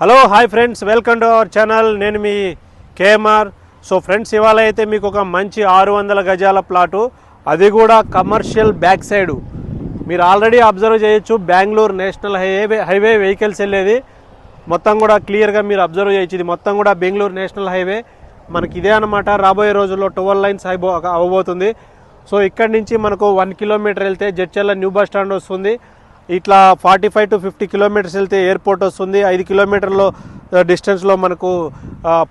Hello hi friends welcome to our channel నేను మీ KMR so friends ఇవాళ అయితే మీకు ఒక మంచి ఆరు వందల గజాల ప్లాటు. అది కూడా కమర్షియల్ బ్యాక్ సైడు మీరు ఆల్రెడీ అబ్జర్వ్ చేయొచ్చు Bengaluru national highway highway vehicles వెళ్ళేది. మొత్తం కూడా క్లియర్గా మీరు అబ్జర్వ్ చేయొచ్చు. ఇది మొత్తం కూడా బెంగళూరు నేషనల్ హైవే మనకి ఇదే అనమాట రాబోయే రోజుల్లో టువల్ లైన్స్ అయిపో అవ్వబోతుంది. సో ఇక్కడి నుంచి మనకు వన్ కిలోమీటర్ వెళ్తే జడ్చర్ల న్యూ బస్ స్టాండ్ వస్తుంది. ఇట్లా forty five to fifty kilometres వెళ్తే ఎయిర్పోర్ట్ వస్తుంది. ఐదు కిలోమీటర్లో డిస్టెన్స్లో మనకు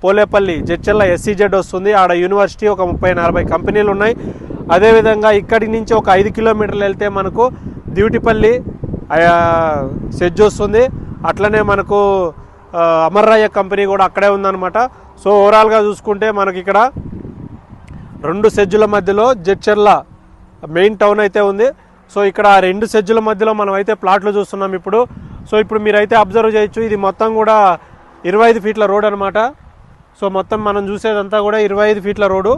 పోలేపల్లి జడ్చర్ల ఎస్సీజెడ్ వస్తుంది. ఆడ యూనివర్సిటీ ఒక ముప్పై నలభై కంపెనీలు ఉన్నాయి. అదేవిధంగా ఇక్కడి నుంచి ఒక ఐదు కిలోమీటర్లు వెళ్తే మనకు దివిటిపల్లి సెజ్ వస్తుంది. అట్లనే మనకు అమర్రాయ కంపెనీ కూడా అక్కడే ఉందన్నమాట. సో ఓవరాల్గా చూసుకుంటే మనకి ఇక్కడ రెండు సెజ్జుల మధ్యలో జడ్చర్ల మెయిన్ టౌన్ అయితే ఉంది. సో ఇక్కడ రెండు సెజ్జుల మధ్యలో మనం అయితే ప్లాట్లు చూస్తున్నాం ఇప్పుడు. సో ఇప్పుడు మీరైతే అబ్జర్వ్ చేయొచ్చు ఇది మొత్తం కూడా ఇరవై ఐదు ఫీట్ల రోడ్ అనమాట సో మొత్తం మనం చూసేదంతా కూడా ఇరవై ఐదు ఫీట్ల రోడ్డు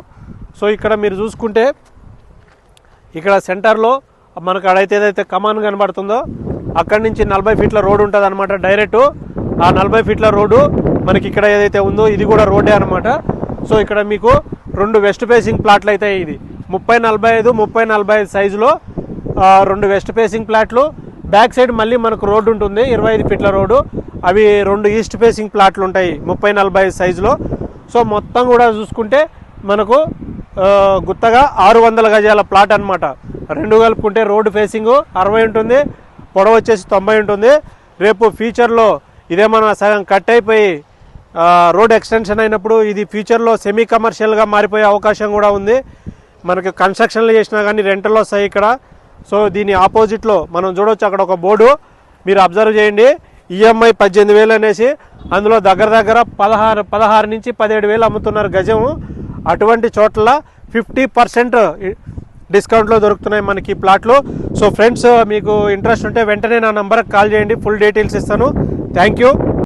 సో ఇక్కడ మీరు చూసుకుంటే ఇక్కడ సెంటర్లో మనకు అడైతే ఏదైతే కమాన్ కనబడుతుందో అక్కడి నుంచి నలభై ఫీట్ల రోడ్డు ఉంటుంది అనమాట డైరెక్ట్. ఆ నలభై ఫీట్ల రోడ్డు మనకి ఇక్కడ ఏదైతే ఉందో ఇది కూడా రోడ్డే అనమాట సో ఇక్కడ మీకు రెండు వెస్ట్ ఫేసింగ్ ప్లాట్లు అయితే ఇది. ముప్పై నలభై ఐదు ముప్పై నలభై ఐదు సైజులో రెండు వెస్ట్ ఫేసింగ్ ప్లాట్లు బ్యాక్ సైడ్ మళ్ళీ మనకు రోడ్డు ఉంటుంది ఇరవై ఐదు ఫీట్ల రోడ్డు. అవి రెండు ఈస్ట్ ఫేసింగ్ ప్లాట్లు ఉంటాయి ముప్పై నలభై సైజులో. సో మొత్తం కూడా చూసుకుంటే మనకు గుత్తగా ఆరు వందల గజాల ప్లాట్ అనమాట రెండు కలుపుకుంటే రోడ్డు ఫేసింగ్ అరవై ఉంటుంది పొడవు వచ్చేసి తొంభై ఉంటుంది. రేపు ఫ్యూచర్లో ఇదేమన్నా సగం కట్ అయిపోయి రోడ్డు రోడ్ ఎక్స్టెన్షన్ అయినప్పుడు ఇది ఫ్యూచర్లో సెమీ కమర్షియల్గా మారిపోయే అవకాశం కూడా ఉంది. మనకి కన్స్ట్రక్షన్లు చేసినా కానీ రెంటల్ వస్తాయి ఇక్కడ. సో దీని ఆపోజిట్లో మనం చూడొచ్చు అక్కడ ఒక బోర్డు. మీరు అబ్జర్వ్ చేయండి. ఈఎంఐ పద్దెనిమిది వేలు అనేసి అందులో దగ్గర దగ్గర పదహారు పదహారు నుంచి పదిహేడు వేలు అమ్ముతున్నారు గజం. అటువంటి చోట్ల ఫిఫ్టీ పర్సెంట్ డిస్కౌంట్లో దొరుకుతున్నాయి మనకి ప్లాట్లు. సో ఫ్రెండ్స్ మీకు ఇంట్రెస్ట్ ఉంటే వెంటనే నా నంబర్కి కాల్ చేయండి. ఫుల్ డీటెయిల్స్ ఇస్తాను. Thank you.